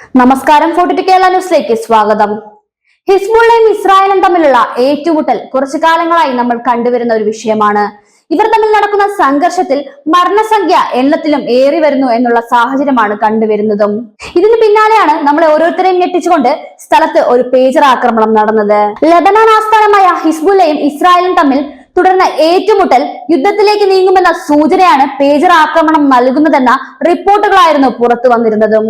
നമസ്കാരം ഫോർട്ടി കേരള ന്യൂസിലേക്ക് സ്വാഗതം. ഹിസ്ബുള്ളയും ഇസ്രായേലും തമ്മിലുള്ള ഏറ്റുമുട്ടൽ കുറച്ചു കാലങ്ങളായി നമ്മൾ കണ്ടുവരുന്ന ഒരു വിഷയമാണ്. ഇവർ തമ്മിൽ നടക്കുന്ന സംഘർഷത്തിൽ മരണസംഖ്യ എണ്ണത്തിലും ഏറി വരുന്നു എന്നുള്ള സാഹചര്യമാണ് കണ്ടുവരുന്നതും. ഇതിന് പിന്നാലെയാണ് നമ്മളെ ഓരോരുത്തരെയും ഞെട്ടിച്ചുകൊണ്ട് സ്ഥലത്ത് ഒരു പേജർ ആക്രമണം നടന്നത്. ലബനാൻ ആസ്ഥാനമായ ഹിസ്ബുല്ലയും ഇസ്രായേലും തമ്മിൽ തുടർന്ന് ഏറ്റുമുട്ടൽ യുദ്ധത്തിലേക്ക് നീങ്ങുമെന്ന സൂചനയാണ് പേജർ ആക്രമണം നൽകുന്നതെന്ന റിപ്പോർട്ടുകളായിരുന്നു പുറത്തു വന്നിരുന്നതും.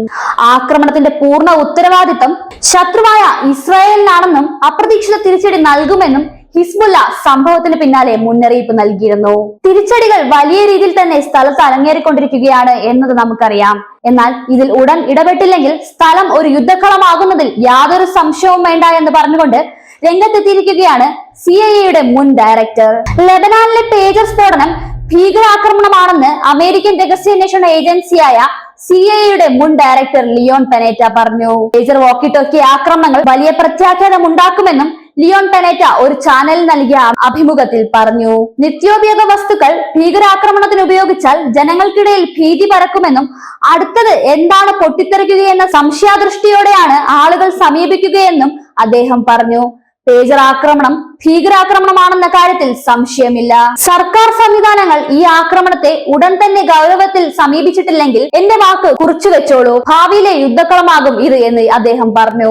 ആക്രമണത്തിന്റെ പൂർണ ഉത്തരവാദിത്തം ശത്രുവായ ഇസ്രായേലിനാണെന്നും അപ്രതീക്ഷിത തിരിച്ചടി നൽകുമെന്നും ഹിസ്ബുല്ല സംഭവത്തിന് പിന്നാലെ മുന്നറിയിപ്പ് നൽകിയിരുന്നു. തിരിച്ചടികൾ വലിയ രീതിയിൽ തന്നെ സ്ഥലത്ത് അരങ്ങേറിക്കൊണ്ടിരിക്കുകയാണ് എന്നത് നമുക്കറിയാം. എന്നാൽ ഇതിൽ ഉടൻ ഇടപെട്ടില്ലെങ്കിൽ സ്ഥലം ഒരു യുദ്ധക്കളമാകുന്നതിൽ യാതൊരു സംശയവും വേണ്ട എന്ന് പറഞ്ഞുകൊണ്ട് രംഗത്തെത്തിയിരിക്കുകയാണ് സി ഐ എയുടെ മുൻ ഡയറക്ടർ ലെബനാനിലെ പേജർ സ്ഫോടനം ഭീകരാക്രമണമാണെന്ന് അമേരിക്കൻ രഹസ്യാന്വേഷണ ഏജൻസിയായ സി ഐയുടെ മുൻ ഡയറക്ടർ ലിയോൺ പെനേറ്റ പറഞ്ഞു. പേജർ വോക്കി ടോക്കി ആക്രമണങ്ങൾ വലിയ പ്രത്യാഘാതം ഉണ്ടാക്കുമെന്നും ലിയോൺ പെനേറ്റ ഒരു ചാനലിൽ നൽകിയ അഭിമുഖത്തിൽ പറഞ്ഞു. നിത്യോപയോഗ വസ്തുക്കൾ ഭീകരാക്രമണത്തിന് ഉപയോഗിച്ചാൽ ജനങ്ങൾക്കിടയിൽ ഭീതി പരക്കുമെന്നും അടുത്തത് എന്താണ് പൊട്ടിത്തെറിക്കുകയെന്ന സംശയാദൃഷ്ടിയോടെയാണ് ആളുകൾ സമീപിക്കുകയെന്നും അദ്ദേഹം പറഞ്ഞു. പേജർ ആക്രമണം ഭീകരാക്രമണമാണെന്ന കാര്യത്തിൽ സംശയമില്ല. സർക്കാർ സംവിധാനങ്ങൾ ഈ ആക്രമണത്തെ ഉടൻ തന്നെ ഗൗരവത്തിൽ സമീപിച്ചിട്ടില്ലെങ്കിൽ എന്റെ വാക്ക് കുറിച്ചു വെച്ചോളൂ. ഭാവിയിലെ യുദ്ധക്കളമാകും ഇത് എന്ന് അദ്ദേഹം പറഞ്ഞു.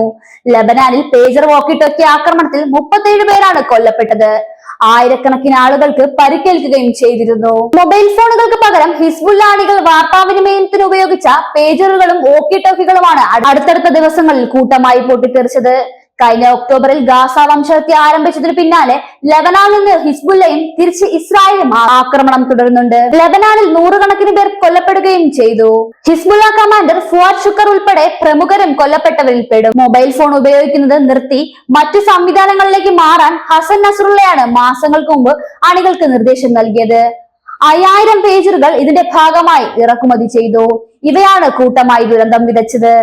ലബനാനിൽ പേജർ വോക്കിട്ടൊക്കെ ആക്രമണത്തിൽ മുപ്പത്തേഴ് പേരാണ് കൊല്ലപ്പെട്ടത്. ആയിരക്കണക്കിന് ആളുകൾക്ക് പരിക്കേൽക്കുകയും ചെയ്തിരുന്നു. മൊബൈൽ ഫോണുകൾക്ക് പകരം ഹിസ്ബുല്ലാണികൾ വാർത്താവിനിമയത്തിന് ഉപയോഗിച്ച പേജറുകളും ഓക്കി ടോക്കികളുമാണ് അടുത്തടുത്ത ദിവസങ്ങളിൽ കൂട്ടമായി പൊട്ടിത്തെറിച്ചത്. കഴിഞ്ഞ ഒക്ടോബറിൽ ഗാസ വംശഹത്യ ആരംഭിച്ചതിന് പിന്നാലെ ലബനാനിൽ നിന്ന് ഹിസ്ബുല്ലയും തിരിച്ച് ഇസ്രായേലും ആക്രമണം തുടരുന്നുണ്ട്. ലബനാനിൽ നൂറുകണക്കിന് പേർ കൊല്ലപ്പെടുകയും ചെയ്തു. ഹിസ്ബുല്ല കമാൻഡർ ഫുവാദ് ഷുക്കർ ഉൾപ്പെടെ പ്രമുഖരും കൊല്ലപ്പെട്ടവരിൽ പെടും. മൊബൈൽ ഫോൺ ഉപയോഗിക്കുന്നത് നിർത്തി മറ്റു സംവിധാനങ്ങളിലേക്ക് മാറാൻ ഹസൻ നസറുള്ളയാണ് മാസങ്ങൾക്ക് മുമ്പ് അണികൾക്ക് നിർദ്ദേശം നൽകിയത്. അയ്യായിരം പേജറുകൾ ഇതിന്റെ ഭാഗമായി ഇറക്കുമതി ചെയ്തു. ഇവയാണ് കൂട്ടമായി ദുരന്തം വിതച്ചത്.